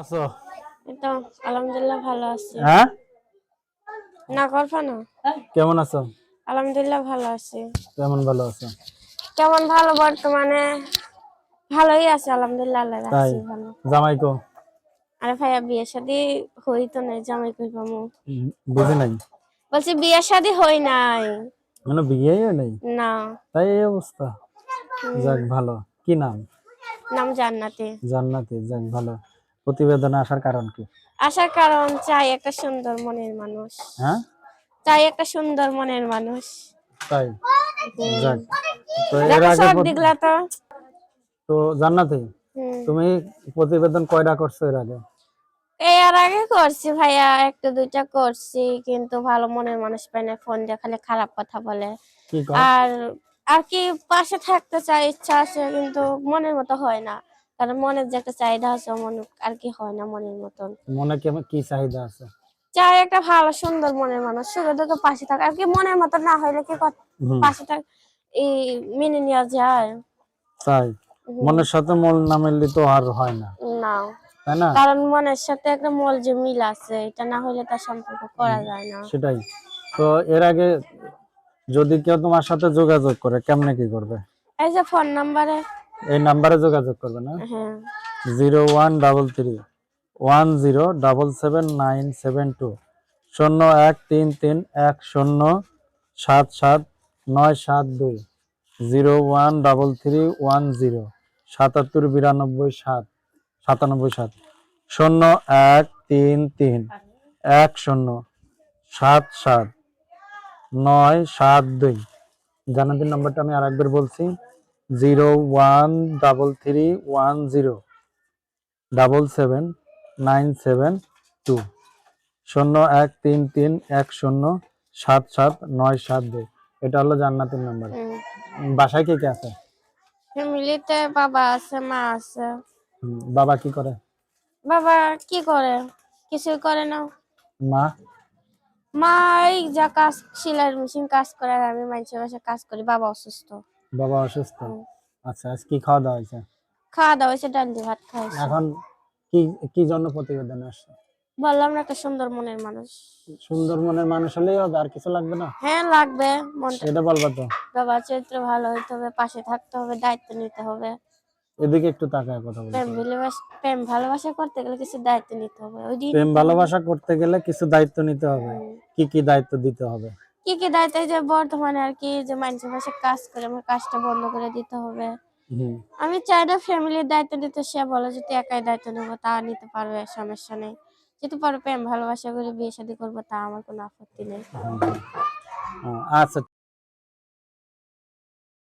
আছো? তো আলহামদুলিল্লাহ ভালো আছি। হ্যাঁ? না করবা না। কেমন আছো? আলহামদুলিল্লাহ ভালো আছি। কেমন ভালো আছো? কেমন ভালো বর্তমানে? ভালোই আছে আলহামদুলিল্লাহ আল্লাহ তাই? রাখছি ভালো। জামাই কো? আরে ভাইয়া বিয়ে শাদি হই তো নাই জামাই কই পামু বুঝি নাই। বলছি বিয়ে শাদি হই নাই। মানে বিয়েই নেই? না। তাই এই অবস্থা। যাক ভালো। কি নাম? নাম জান্নাতি। জান্নাতি যাক ভালো। প্রতিবেদনে আসার কারণ কি? আসার কারণ চাই একটা সুন্দর মনের মানুষ। হ্যাঁ? চাই একটা সুন্দর মনের মানুষ। তাই? যাক। তো এর আগে দিকলা তো। তো জান্নাতি তুমি প্রতিবেদন কয়টা করছ এর আগে? এই আর আগে করছি ভাইয়া একটা দুইটা করছি কিন্তু ভালো মনের মানুষ পাই না ফোন দিয়ে খালি খারাপ কথা বলে। আর আর কি পাশে থাকতে চাই ইচ্ছা আছে কিন্তু মনের মতো হয় না। কারণ মনের যে একটা চাহিদা আছে মন আর কি হয় না মনের মতন। মনে কেমন কি চাহিদা আছে? চাই একটা ভালো সুন্দর মনের মানুষ সুখে পাশে থাক। আর কি মনের মতো না হইলে কি পাশে থাক এই মেনে নেওয়া যায়। তাই? মনের সাথে মন না মিললে তো আর হয় না। না। না? কারণ মনের সাথে একটা মল যে মিল আছে এটা না হলে তার সম্পর্ক করা যায় না। সেটাই। তো এর আগে যদি কেউ তোমার সাথে যোগাযোগ করে কেমনে কি করবে? এই যে ফোন নাম্বারে এই নাম্বারে যোগাযোগ করবে না হ্যাঁ। Zero one double three one zero double seven nine seven two শূন্য এক তিন তিন এক শূন্য সাত সাত নয় সাত দুই zero one double three one zero সাতাত্তর বিরানব্বই সাত সাতানব্বই সাত শূন্য এক তিন তিন এক শূন্য সাত সাত নয় সাত দুই। জানাতির নাম্বারটা আমি আরেকবার বলছি। Zero one double three one zero double seven nine seven two শূন্য এক তিন তিন এক শূন্য সাত সাত নয় সাত দুই এটা হলো জান্নাতের নাম্বার বাসায় কে কে আছে? ফ্যামিলিতে বাবা আছে মা আছে। বাবা কি করে? বাবা কি করে? কিছুই করে না। মা? মা এই যা কাজ সেলাই মেশিন কাজ করে আমি মানুষের বাসায় কাজ করি বাবা অসুস্থ। বাবা অসুস্থ? আচ্ছা আজ কি খাওয়া দাওয়া হয়েছে? খাওয়া দাওয়া হয়েছে ডাল দিয়ে ভাত খাইছে এখন কি কি জন্য প্রতিবেদন আসছে? বললাম না একটা সুন্দর মনের মানুষ। সুন্দর মনের মানুষ হলেই হবে আর কিছু লাগবে না? হ্যাঁ লাগবে মনটা সেটা বলবা তো। বাবা চরিত্র ভালো হইতে হবে পাশে থাকতে হবে দায়িত্ব নিতে হবে। এদিকে একটু তাকায় কথা বলতে প্রেম ভালোবাসা প্রেম ভালোবাসা করতে গেলে কিছু দায়িত্ব নিতে হবে। ওই প্রেম ভালোবাসা করতে গেলে কিছু দায়িত্ব নিতে হবে। কি কি দায়িত্ব দিতে হবে? কি কি দায়িত্ব যে বর্তমানে আর কি যে মানুষের পাশে কাজ করে আমার কাজটা বন্ধ করে দিতে হবে। আমি চাই না ফ্যামিলির দায়িত্ব নিতে সে বলে যদি একাই দায়িত্ব নেব তা নিতে পারবে সমস্যা নেই। যেতে পারবে প্রেম ভালোবাসা করে বিয়ে শাদী করব তা আমার কোনো আপত্তি নেই। আচ্ছা।